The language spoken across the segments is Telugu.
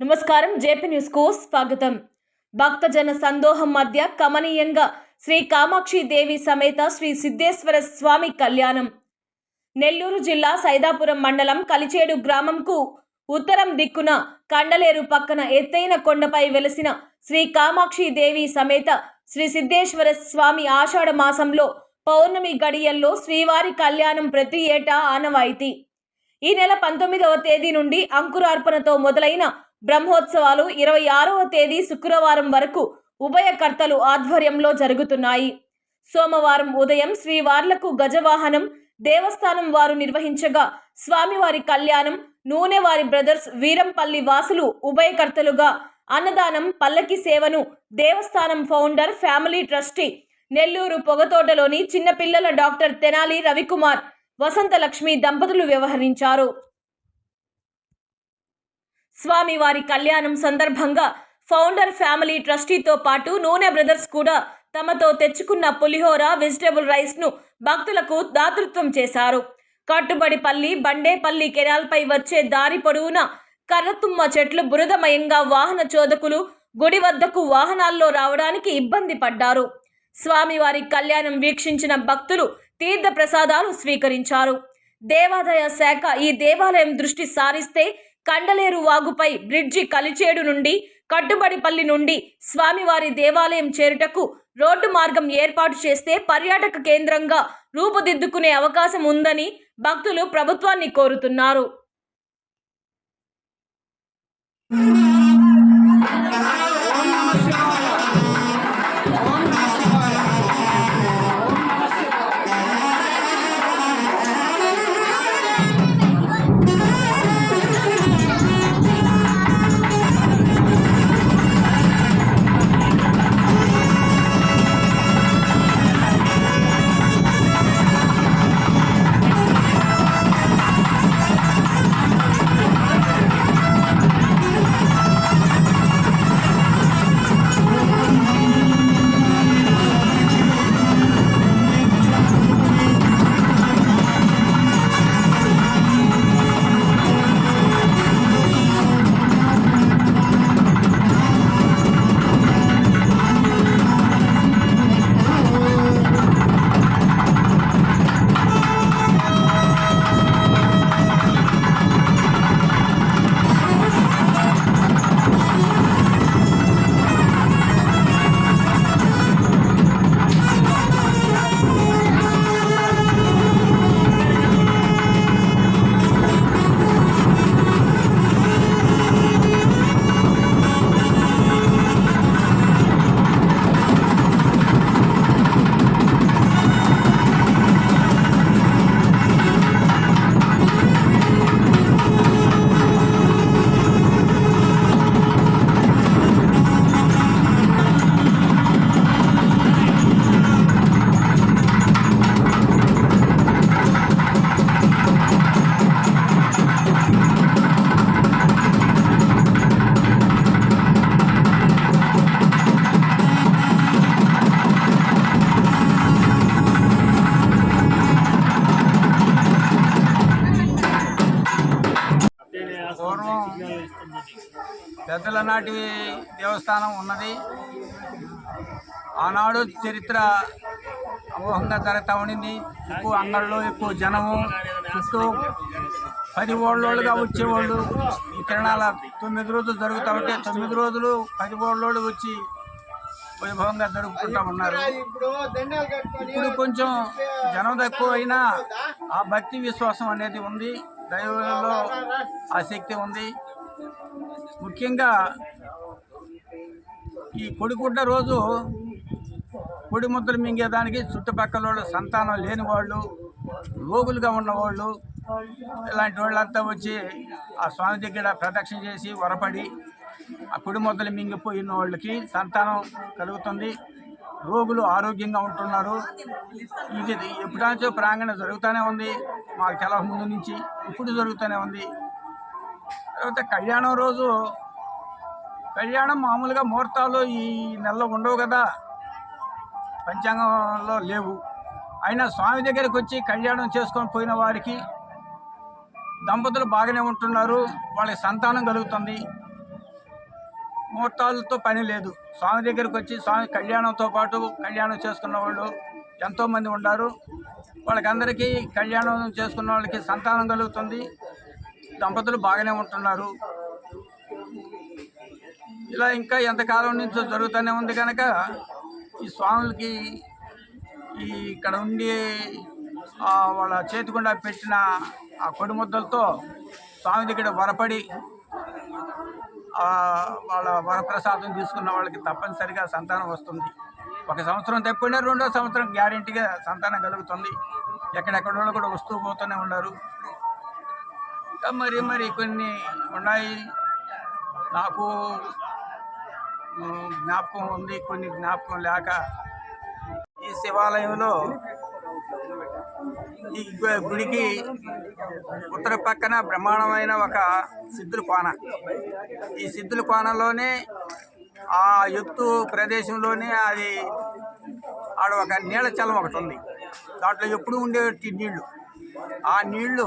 నమస్కారం. జేపీ న్యూస్కు స్వాగతం. భక్తజన సందోహం మధ్య కమనీయంగా శ్రీ కామాక్షి దేవి సమేత శ్రీ సిద్ధేశ్వర స్వామి కళ్యాణం. నెల్లూరు జిల్లా సైదాపురం మండలం కలిచేడు గ్రామంకు ఉత్తరం దిక్కున కండలేరు పక్కన ఎత్తైన కొండపై వెలసిన శ్రీ కామాక్షి దేవి సమేత శ్రీ సిద్ధేశ్వర స్వామి ఆషాఢ మాసంలో పౌర్ణమి గడియల్లో శ్రీవారి కళ్యాణం ప్రతి ఏటా ఆనవాయితీ. ఈ నెల పంతొమ్మిదవ తేదీ నుండి అంకురార్పణతో మొదలైన బ్రహ్మోత్సవాలు ఇరవై ఆరవ తేదీ శుక్రవారం వరకు ఉభయకర్తలు ఆధ్వర్యంలో జరుగుతున్నాయి. సోమవారం ఉదయం శ్రీవార్లకు గజవాహనం దేవస్థానం వారు నిర్వహించగా స్వామివారి కళ్యాణం నూనె వారి బ్రదర్స్ వీరంపల్లి వాసులు ఉభయకర్తలుగా అన్నదానం పల్లకి సేవను దేవస్థానం ఫౌండర్ ఫ్యామిలీ ట్రస్టీ నెల్లూరు పొగతోటలోని చిన్నపిల్లల డాక్టర్ తెనాలి రవికుమార్ వసంతలక్ష్మి దంపతులు వ్యవహరించారు. స్వామివారి కళ్యాణం సందర్భంగా ఫౌండర్ ఫ్యామిలీ ట్రస్టీతో పాటు నూనె బ్రదర్స్ కూడా తమతో తెచ్చుకున్న పులిహోర వెజిటేబుల్ రైస్ను భక్తులకు దాతృత్వం చేశారు. కట్టుబడిపల్లి బండేపల్లి కెనాల్పై వచ్చే దారి పొడవునా కర్రతుమ్మ చెట్లు బురదమయంగా వాహన చోదకులు గుడి వద్దకు వాహనాల్లో రావడానికి ఇబ్బంది పడ్డారు. స్వామివారి కళ్యాణం వీక్షించిన భక్తులు తీర్థ ప్రసాదాలు స్వీకరించారు. దేవాదాయ శాఖ ఈ దేవాలయం దృష్టి సారిస్తే కండలేరు వాగుపై బ్రిడ్జి కలిచేడు నుండి కట్టుబడిపల్లి నుండి స్వామివారి దేవాలయం చేరుటకు రోడ్డు మార్గం ఏర్పాటు చేస్తే పర్యాటక కేంద్రంగా రూపుదిద్దుకునే అవకాశం ఉందని భక్తులు ప్రభుత్వాన్ని కోరుతున్నారు. పెద్దల నాటి దేవస్థానం ఉన్నది. ఆనాడు చరిత్ర అమోహంగా జరుగుతూ ఉండింది. ఎక్కువ అంగళ్ళు ఎక్కువ జనము చుట్టూ పది ఓళ్ళోళ్ళుగా వచ్చేవాళ్ళు. ఈ తిరణాల తొమ్మిది రోజులు జరుగుతూ ఉంటే తొమ్మిది రోజులు పది ఓళ్ళోళ్ళు వచ్చి వైభవంగా జరుపుకుంటా ఉన్నారు. ఇప్పుడు కొంచెం జనం తక్కువ అయినా ఆ భక్తి విశ్వాసం అనేది ఉంది. దైవంలో ఆ శక్తి ఉంది. ముఖ్యంగా ఈ కొడిగుడ్డ రోజు పొడి ముద్దలు మింగేదానికి చుట్టుపక్కల వాళ్ళు సంతానం లేని వాళ్ళు రోగులుగా ఉన్నవాళ్ళు ఇలాంటి వాళ్ళంతా వచ్చి ఆ స్వామి దగ్గర ప్రదక్షిణ చేసి వరపడి ఆ పొడి ముద్దలు మింగిపోయిన వాళ్ళకి సంతానం కలుగుతుంది. రోగులు ఆరోగ్యంగా ఉంటున్నారు. ఇది ఎప్పుడాచో ప్రాంగణ జరుగుతూనే ఉంది. మాకు తెలవ ముందు నుంచి ఇప్పుడు జరుగుతూనే ఉంది. తర్వాత కళ్యాణం రోజు కళ్యాణం మామూలుగా ముహూర్తాలు ఈ నెలలో ఉండవు కదా. పంచాంగంలో లేవు. అయినా స్వామి దగ్గరికి వచ్చి కళ్యాణం చేసుకొని పోయిన వారికి దంపతులు బాగానే ఉంటున్నారు. వాళ్ళకి సంతానం కలుగుతుంది. ముహూర్తాలతో పని లేదు. స్వామి దగ్గరికి వచ్చి స్వామి కళ్యాణంతో పాటు కళ్యాణం చేసుకున్న వాళ్ళు ఎంతోమంది ఉన్నారు. వాళ్ళకందరికీ కళ్యాణం చేసుకున్న వాళ్ళకి సంతానం కలుగుతుంది. దంపతులు బాగానే ఉంటున్నారు. ఇలా ఇంకా ఎంతకాలం నుంచో జరుగుతూనే ఉంది కనుక ఈ స్వాములకి ఈ ఇక్కడ ఉండి వాళ్ళ చేతి గుండా పెట్టిన ఆ కొడి ముద్దలతో స్వామి దగ్గర వరపడి వాళ్ళ వరప్రసాదం తీసుకున్న వాళ్ళకి తప్పనిసరిగా సంతానం వస్తుంది. ఒక సంవత్సరం తప్పినా రెండో సంవత్సరం గ్యారంటీగా సంతానం కలుగుతుంది. ఎక్కడెక్కడ వాళ్ళు కూడా వస్తూ పోతూనే ఉన్నారు. ఇంకా మరి మరి కొన్ని ఉన్నాయి. నాకు జ్ఞాపకం ఉంది కొన్ని జ్ఞాపకం లేక ఈ శివాలయంలో ఈ గు- గుడికి ఉత్తర పక్కన బ్రహ్మాండమైన ఒక సిద్ధుల కోన ఈ సిద్ధుల కోనలోనే ఆ ఎత్తు ప్రదేశంలోనే అది ఆడ ఒక నీళ్ళ చలం ఒకటి ఉంది. దాంట్లో ఎప్పుడు ఉండేటి నీళ్ళు ఆ నీళ్ళు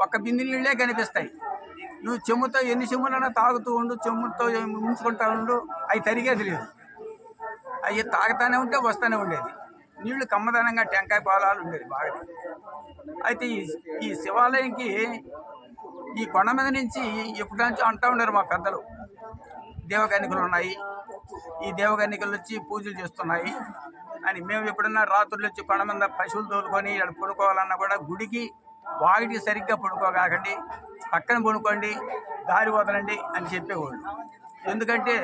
ఒక్క బింది నీళ్ళే కనిపిస్తాయి. నువ్వు చెమ్ముతో ఎన్ని చెమ్ములైనా తాగుతూ ఉండు చెమ్ముతో ముంచుకుంటా ఉండు అవి తరిగేది లేదు. అవి తాగుతానే ఉంటే వస్తూనే ఉండేది. నీళ్ళు కమ్మదనంగా టెంకాయ పాలాలు ఉండేది బాగా అయితే ఈ ఈ శివాలయంకి ఈ కొండ మీద నుంచి ఎప్పటి నుంచో అంటూ ఉన్నారు మా పెద్దలు. దేవగన్నికలు ఉన్నాయి. ఈ దేవగన్నికలు వచ్చి పూజలు చేస్తున్నాయి. అని మేము ఎప్పుడన్నా రాత్రులు వచ్చి కొండ మీద పశువులు తోలుకొని ఇక్కడ పడుకోవాలన్నా కూడా గుడికి వాగిటి సరిగ్గా పడుకోగాకండి పక్కన పడుకోండి దారి వదలండి అని చెప్పేవాళ్ళు. ఎందుకంటే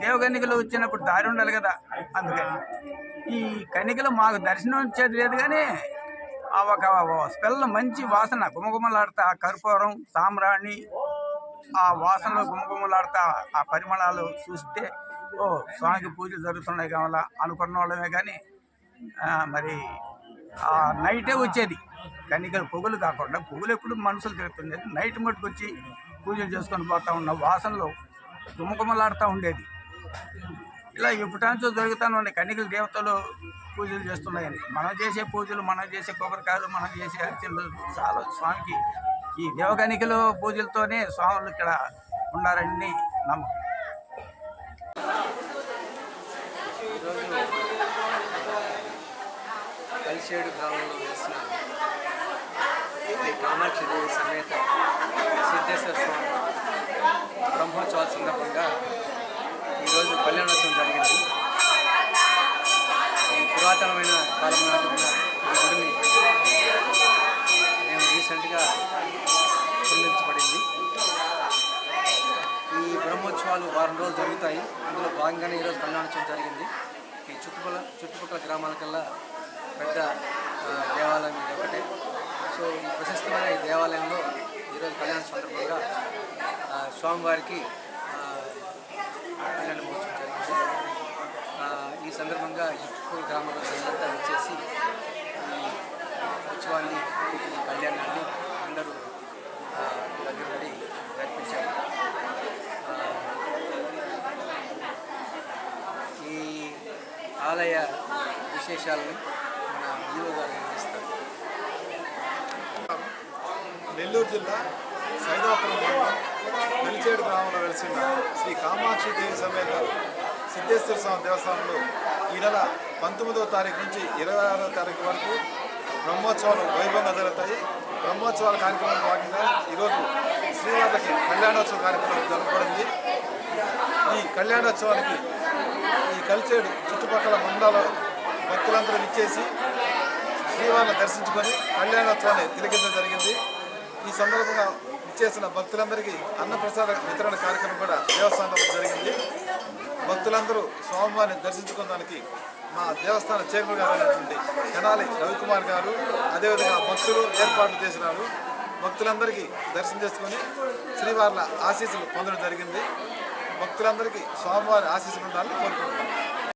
దేవకన్యకలు వచ్చినప్పుడు దారి ఉండాలి కదా అందుకని. ఈ కన్యకలు మాకు దర్శనం వచ్చేది లేదు కానీ ఆ ఒక స్పెల్ మంచి వాసన గుమగుమలాడుతా ఆ కర్పూరం సాంబ్రాణి ఆ వాసనలో గుమగుమలాడుతా ఆ పరిమళాలు చూస్తే ఓ స్వామికి పూజలు జరుగుతున్నాయి కావాలా అనుకున్న వాళ్ళమే కానీ మరి ఆ నైటే వచ్చేది. కానీ ఇక్కడ పొగలు కాకుండా పొగలు ఎప్పుడు మనుషులు తిరుగుతుండేది. నైట్ మట్టుకు వచ్చి పూజలు చేసుకొని పోతా ఉన్న వాసనలో గుమగుమలాడుతూ ఉండేది. ఇలా ఎప్పుటాంచో దొరుకుతాను ఉన్నాయి. కన్నికల దేవతలు పూజలు చేస్తున్నాయని. మనం చేసే పూజలు మనం చేసే కొబ్బరికాయలు మనం చేసే అర్చనలు చాలా స్వామికి ఈ దేవకనికలు పూజలతోనే స్వాములు ఇక్కడ ఉన్నారని నమ్మకం. కలిసేడు గ్రామంలో వేసిన శ్రీ కామాక్షి దేవి సమేత సిద్ధేశ్వర స్వామి బ్రహ్మోత్సవాల సందర్భంగా ఈరోజు కళ్యాణోత్సవం జరిగింది. ఈ పురాతనమైన కాలం నాటి ఉన్న ఈ గుడిని మేము రీసెంట్గా నిర్మించబడింది. ఈ బ్రహ్మోత్సవాలు వారం రోజులు జరుగుతాయి. అందులో భాగంగానే ఈరోజు కళ్యాణోత్సవం జరిగింది. ఈ చుట్టుపక్కల చుట్టుపక్కల గ్రామాలకల్లా పెద్ద దేవాలయం ఇది ఒకటే. సో ఈ ప్రశస్తమైన ఈ దేవాలయంలో ఈరోజు కళ్యాణ సందర్భంగా స్వామివారికి కళ్యాణ మహోత్సవం జరిగింది. ఈ సందర్భంగా ఈ చుట్టుపక్కల గ్రామాల ప్రజలంతా వచ్చేసి ఉత్సవాన్ని ఈ కళ్యాణాన్ని అందరూ దగ్గర నుండి నడిపించారు ఈ ఆలయ విశేషాలను గారు నిర్వహిస్తారు నెల్లూరు జిల్లా సైదాపురం మండలం గ్రామంలో వెలిసిన శ్రీ కామాక్షి దేవి సమేత సిద్ధేశ్వర స్వామి దేవస్థానంలో ఈ నెల పంతొమ్మిదవ తారీఖు నుంచి ఇరవై ఆరవ తారీఖు వరకు బ్రహ్మోత్సవాలు వైభవంగా జరుగుతాయి. బ్రహ్మోత్సవాల కార్యక్రమం భాగంగా ఈరోజు శ్రీవారికి కళ్యాణోత్సవ కార్యక్రమం జరపబడింది ఈ కళ్యాణోత్సవానికి ఈ కలిచేడు చుట్టుపక్కల మండల భక్తులందరూ ఇచ్చేసి శ్రీవారిని దర్శించుకొని కళ్యాణోత్సవాన్ని తిలకించడం జరిగింది. ఈ సందర్భంగా ఇచ్చేసిన భక్తులందరికీ అన్నప్రసాద వితరణ కార్యక్రమం కూడా దేవస్థానంలో జరిగింది. భక్తులందరూ స్వామివారిని దర్శించుకోవడానికి మా దేవస్థాన చైర్మన్ గారు అయినటువంటి తెనాలి రవికుమార్ గారు అదేవిధంగా భక్తులు ఏర్పాట్లు చేసినారు. భక్తులందరికీ దర్శనం చేసుకొని శ్రీవార్ల ఆశీస్సులు పొందడం జరిగింది. భక్తులందరికీ స్వామివారి ఆశీస్సులు ఉండాలని కోరుకుంటున్నాను.